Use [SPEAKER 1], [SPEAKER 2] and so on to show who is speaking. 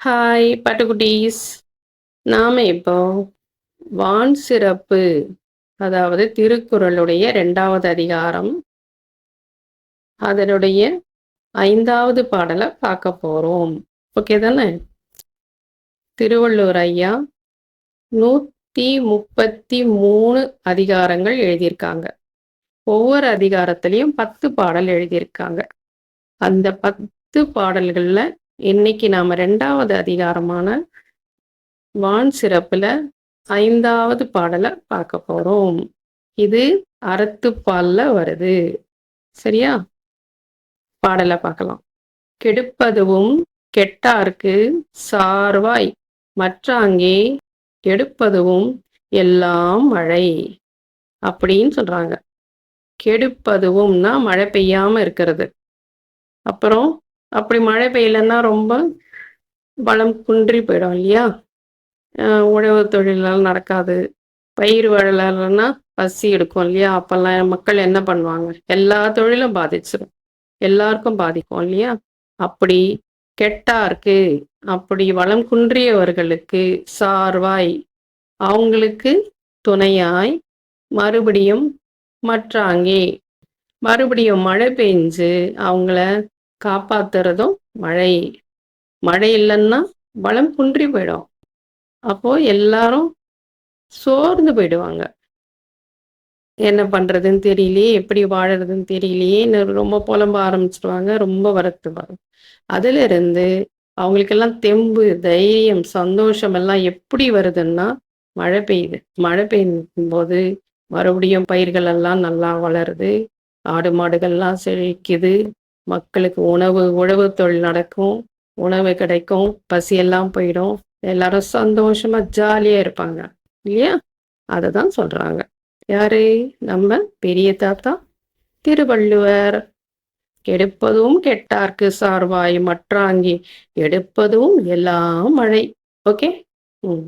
[SPEAKER 1] Hi பட்டுக்குட்டீஸ். நாம இப்போ வான் சிறப்பு அதாவது திருக்குறளுடைய ரெண்டாவது அதிகாரம் அதனுடைய ஐந்தாவது பாடலை பார்க்க போகிறோம் ஓகே தானே? திருவள்ளுவர் ஐயா நூற்றி முப்பத்தி மூணு அதிகாரங்கள் எழுதியிருக்காங்க. ஒவ்வொரு அதிகாரத்திலையும் பத்து பாடல் எழுதியிருக்காங்க. அந்த பத்து பாடல்களில் இன்னைக்கு நாம ரெண்டாவது அதிகாரமான வான் சிறப்புல ஐந்தாவது பாடலை பார்க்க போறோம். இது அறத்துப்பால்ல வருது. சரியா? பாடலை பார்க்கலாம். கெடுப்பதுவும் கெட்டார்க்கு சார்வாய். மற்றாங்கே கெடுப்பதுவும் எல்லாம் மழை அப்படின்னு சொல்றாங்க. கெடுப்பதுவும்னா மழை பெய்யாம இருக்கிறது. அப்புறம் அப்படி மழை பெய்யலன்னா ரொம்ப வளம் குன்றி போயிடும் இல்லையா? உழவு தொழிலால் நடக்காது. பயிர் வழலன்னா பசி எடுக்கும் இல்லையா? அப்பெல்லாம் மக்கள் என்ன பண்ணுவாங்க? எல்லா தொழிலும் பாதிச்சிடும் எல்லாருக்கும் பாதிக்கும் இல்லையா? அப்படி கெட்டாருக்கு அப்படி வளம் குன்றியவர்களுக்கு சார்வாய் அவங்களுக்கு துணையாய் மறுபடியும் மற்றாங்கே மறுபடியும் மழை பெஞ்சு அவங்கள காப்பாத்துறதும் மழை மழை இல்லைன்னா வளம் குன்றி போயிடும். அப்போ எல்லாரும் சோர்ந்து போயிடுவாங்க. என்ன பண்றதுன்னு தெரியலையே எப்படி வாழறதுன்னு தெரியலையே ரொம்ப புலம்ப ஆரம்பிச்சிடுவாங்க ரொம்ப வருத்துவாங்க. அதுல இருந்து அவங்களுக்கெல்லாம் தெம்பு தைரியம் சந்தோஷம் எல்லாம் எப்படி வருதுன்னா மழை பெய்யுது. மழை பெய்யும் போது மறுபடியும் பயிர்கள் எல்லாம் நல்லா வளருது ஆடு மாடுகள்லாம் செழிக்குது மக்களுக்கு உணவு உழவு தொழில் நடக்கும் உணவு கிடைக்கும் பசியெல்லாம் போயிடும். எல்லாரும் சந்தோஷமா ஜாலியா இருப்பாங்க. இல்லையா? அதை தான் சொல்றாங்க. யாரு? நம்ம பெரிய தாத்தா திருவள்ளுவர். கெடுப்பதும் கெட்டார்க்கு சார்வாய் மற்றாங்கி எடுப்பதும் எல்லாம் மழை. ஓகே? ம்.